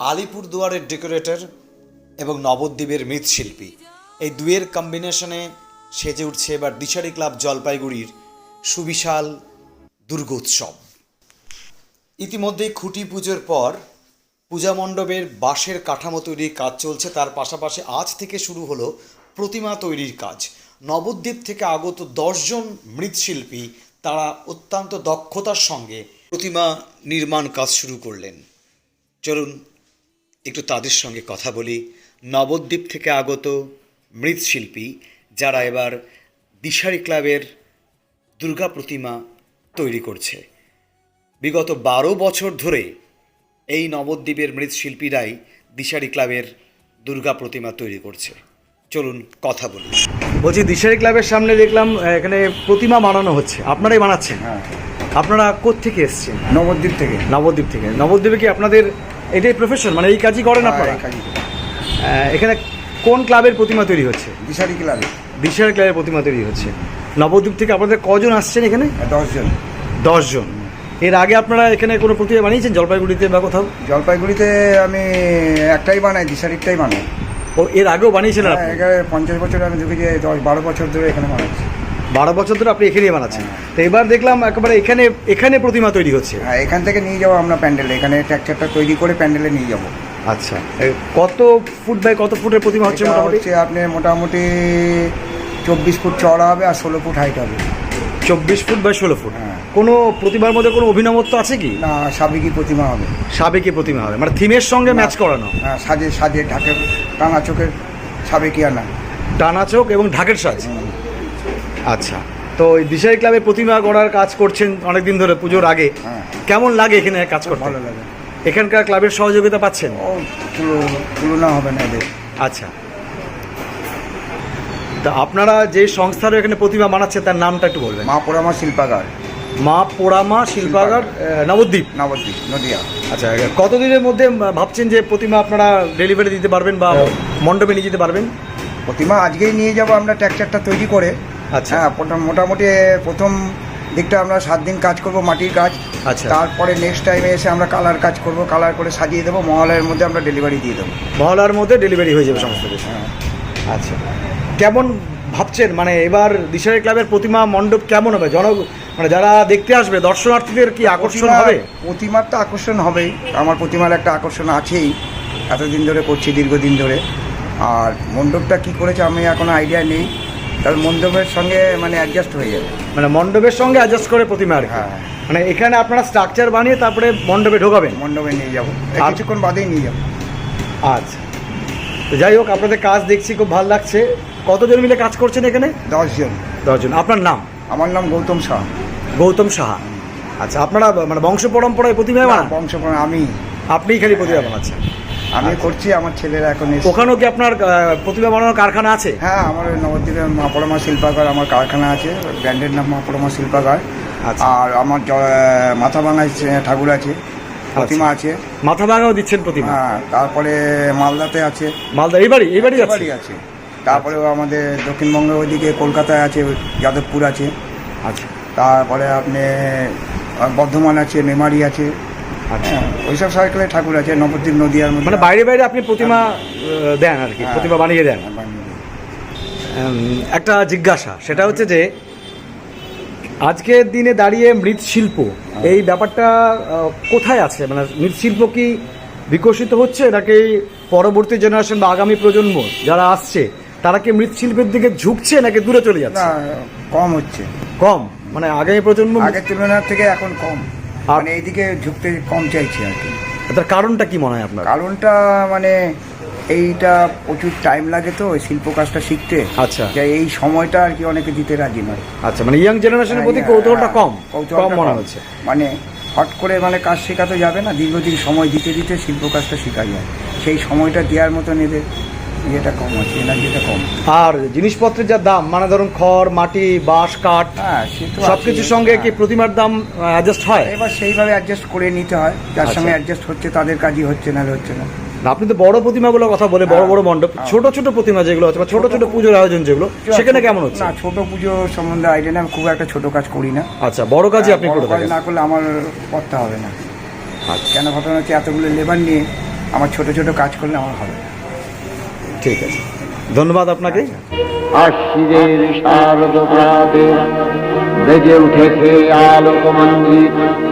আলিপুরদুয়ারের decorator এবং নবদ্বীপের মৃৎশিল্পী। এই দুয়ের কম্বিনেশনে সেজে উঠছে এবার দিশারি ক্লাব জলপাইগুড়ির সুবিশাল দুর্গোৎসব। ইতিমধ্যেই খুঁটি পুজোর পর পূজা মণ্ডপের বাঁশের কাঠামো তৈরির কাজ চলছে। তার পাশাপাশি আজ থেকে শুরু হলো প্রতিমা তৈরির কাজ। নবদ্বীপ থেকে আগত দশজন মৃৎশিল্পী তারা অত্যন্ত দক্ষতার সঙ্গে প্রতিমা নির্মাণ কাজ শুরু করলেন। চলুন একটু তাদের সঙ্গে কথা বলি। নবদ্বীপ থেকে আগত মৃৎশিল্পী যারা এবার দিশারি ক্লাবের দুর্গা প্রতিমা তৈরি করছে। বিগত বারো বছর ধরে এই নবদ্বীপের মৃৎশিল্পীরাই দিশারি ক্লাবের দুর্গা প্রতিমা তৈরি করছে। চলুন কথা বলি। বলছি দিশারি ক্লাবের সামনে দেখলাম এখানে প্রতিমা বানানো হচ্ছে। আপনারাই বানাচ্ছেন? হ্যাঁ। আপনারা কোত্থেকে এসছেন? নবদ্বীপ থেকে। নবদ্বীপ থেকে। নবদ্বীপে কি আপনাদের এটাই প্রফেশন মানে এই কাজই করেন আপনারা? হ্যাঁ, কাজই এখানে কোন ক্লাবের প্রতিমা তৈরি হচ্ছে? দিশারি ক্লাবে দিশারি ক্লাবের প্রতিমা তৈরি হচ্ছে। নবদ্বীপ থেকে আপনাদের কজন আসছেন এখানে? দশজন। দশজন। এর আগে আপনারা এখানে কোনো প্রতিমা বানিয়েছেন? জলপাইগুড়িতে বা কোথাও? জলপাইগুড়িতে আমি একটাই বানাই দিশারিটাই বানাই। ও এর আগেও বানিয়েছিলেন হ্যাঁ, পঞ্চাশ বছর আমি ঢুকেছি দশ বারো বছর ধরে এখানে বানাচ্ছি। বারো বছর ধরে আপনি এখানেই বানাচ্ছেন। তো এবার দেখলাম একেবারে এখানে এখানে প্রতিমা তৈরি হচ্ছে। হ্যাঁ এখান থেকে নিয়ে যাব আমরা প্যান্ডেলে। এখানে ট্র্যাকচারটা তৈরি করে প্যান্ডেলে নিয়ে যাব। আচ্ছা। কত ফুট বাই কত ফুটের প্রতিমা হচ্ছে মোটামুটি? হচ্ছে আপনি মোটামুটি চব্বিশ ফুট চওড়া হবে আর ষোলো ফুট হাইট হবে। চব্বিশ ফুট বাই ষোলো ফুট। হ্যাঁ। কোনো প্রতিমার মধ্যে কোনো অভিনবত্ব আছে কি? না সাবেকি প্রতিমা হবে। সাবেকি প্রতিমা হবে। মানে থিমের সঙ্গে ম্যাচ করানো। হ্যাঁ সাজে সাজে ঢাকের টানা চোখের সাবেকি আনা। টানা চোখ এবং ঢাকের সাজ। আচ্ছা। তো ওই দিশারি ক্লাবে প্রতিমা গড়ার কাজ করছেন অনেকদিন ধরে পুজোর আগে। হ্যাঁ। কেমন লাগে এখানে কাজ করতে? ভালো লাগে। এখানকার ক্লাবের সহযোগিতা পাচ্ছেন? ও তুলো- তুলনা হবে না এদের। আচ্ছা। তা আপনারা যে সংস্থার এখানে প্রতিমা বানাচ্ছে তার নামটা একটু বলবেন। মা পোড়ামা শিল্পাগার। মা পোড়ামা শিল্পাগার আহ, নবদ্বীপ। নবদ্বীপ নদিয়া। আচ্ছা কতদিনের মধ্যে ভাবছেন যে প্রতিমা আপনারা ডেলিভারি দিতে পারবেন বা মণ্ডপে নিয়ে যেতে পারবেন? প্রতিমা আজকেই নিয়ে যাব আমরা ট্র্যাকচারটা তৈরি করে। আচ্ছা। হ্যাঁ মোটামুটি প্রথম দিকটা আমরা সাত দিন কাজ করব মাটির কাজ। আচ্ছা। তারপরে নেক্সট টাইমে এসে আমরা কালার কাজ করব কালার করে সাজিয়ে দেবো মহালয়ের মধ্যে আমরা ডেলিভারি দিয়ে দেবো। মহলার মধ্যে ডেলিভারি হয়ে যাবে সমস্ত কিছু। হ্যাঁ। আচ্ছা। কেমন ভাবছেন? মানে এবার দিশারি ক্লাবের প্রতিমা মণ্ডপ কেমন হবে? জন মানে যারা দেখতে আসবে দর্শনার্থীদের কি আকর্ষণ হবে? প্রতিমার তো আকর্ষণ হবেই। আমার প্রতিমার একটা আকর্ষণ আছেই। এতদিন ধরে করছি দীর্ঘদিন ধরে। আর মণ্ডপটা কি করেছে আমি এখনও আইডিয়া নেই। তবে মণ্ডপের সঙ্গে মানে অ্যাডজাস্ট হয়ে যাবে। মানে মণ্ডপের সঙ্গে অ্যাডজাস্ট করে প্রতিমা আর কি। হ্যাঁ। মানে এখানে আপনারা স্ট্রাকচার বানিয়ে তারপরে মণ্ডপে ঢোকাবেন? মণ্ডপে নিয়ে যাব। এই আর- কিছুক্ষণ বাদেই নিয়ে যাব। আচ্ছা। তো যাই হোক আপনাদের কাজ দেখছি খুব ভালো লাগছে। কতজন মিলে কাজ করছেন এখানে? দশজন। দশজন। আপনার নাম? আমার নাম গৌতম শাহ গৌতম সাহা। আচ্ছা আপনারা মানে বংশ পরম্পরায় প্রতিমা বানান? বংশপরা আমি। আপনিই খালি প্রতিমা বানাচ্ছেন। আমি আচ্ছা। করছি আমার ছেলেরা এখন ওখানেও কি আপনার আহ, প্রতিমা বানানোর কারখানা আছে? হ্যাঁ আমার নবদ্বীপে মাপড়মা শিল্পাগার আমার কারখানা আছে ব্র্যান্ডের নাম মাপড়মা শিল্পাগার। আচ্ছা। আর আমার মাথা ভাঙায় ঠাকুর আছে প্রতিমা আছে। মাথা ভাঙাও দিচ্ছেন প্রতিমা? হ্যাঁ তারপরে মালদাতে আছে। মালদা বাড়ি এই বাড়ি আছে? এবারই আছে। তারপরেও আমাদের দক্ষিণবঙ্গের ওইদিকে কলকাতায় আছে যাদবপুর আছে। আচ্ছা। তারপরে আপনি বর্ধমান আছে মেমারি আছে। আচ্ছা। হ্যাঁ ওইসব সার্কেলে ঠাকুর আছে নবদ্বীপ নদিয়ার মধ্যে মানে বাইরে বাইরে আপনি প্রতিমা দেন আর কি হ্যাঁ। প্রতিমা বানিয়ে দেন। হ্যাঁ, একটা জিজ্ঞাসা সেটা হচ্ছে যে আজকের দিনে দাঁড়িয়ে মৃৎশিল্প এই ব্যাপারটা কোথায় আছে? মানে মৃৎশিল্প কি বিকশিত হচ্ছে নাকি পরবর্তী জেনারেশন বা আগামী প্রজন্ম যারা আসছে তারা কি মৃৎশিল্পের দিকে ঝুঁকছে নাকি দূরে চলে যাচ্ছে? কম হচ্ছে। কম? মানে আগামী প্রজন্ম আগের তুলনার থেকে এখন কম। আর- মানে এইদিকে ঝুঁকতে কম চাইছে আর কি। তার কারণটা কি মনে হয় আপনার? কারণটা মানে এইটা প্রচুর টাইম লাগে তো ওই শিল্প কাজটা শিখতে। আচ্ছা। যে এই সময়টা আর কি অনেকে দিতে রাজি নয়। আচ্ছা মানে ইয়াং জেনারেশনের প্রতি কৌতূহলটা কম কৌতূহলটা কম মনে হচ্ছে। মানে হট করে মানে কাজ শেখাতে যাবে না দীর্ঘদিন সময় দিতে দিতে শিল্প কাজটা শেখা যায়। সেই সময়টা দেওয়ার মতন এদের ইয়েটা কম আছে এনার্জিটা কম আর জিনিসপত্রের যা দাম মানে ধরুন খড় মাটি বাঁশ কাঠ হ্যাঁ সে তো সবকিছুর আছেই। সঙ্গে কি হ্যাঁ। প্রতিমার দাম অ্যাডজাস্ট হয় এবার সেইভাবে অ্যাডজাস্ট করে নিতে হয় যার আচ্ছা। সঙ্গে অ্যাডজাস্ট হচ্ছে তাদের কাজই হচ্ছে না হচ্ছে না আপনি তো বড় প্রতিমাগুলোর কথা বলে বড় হ্যাঁ। বড় মণ্ডপ হ্যাঁ। ছোট ছোট প্রতিমা যেগুলো আছে বা ছোট ছোট পুজোর আয়োজন যেগুলো সেখানে কেমন হচ্ছে না ছোট পুজো সম্বন্ধে আইডিয়া না আমি খুব একটা ছোট কাজ করি না আচ্ছা বড় কাজই আপনি করে থাকেন না করলে আমার করতে হবে না আচ্ছা কেন ঘটনা হচ্ছে এতগুলো লেবার নিয়ে আমার ছোট ছোট কাজ করলে আমার হবে না। ঠিক আছে। ধন্যবাদ আপনাকে। আশিরের শারদ প্রাতে বেজে উঠেছে আলোক মঞ্জিত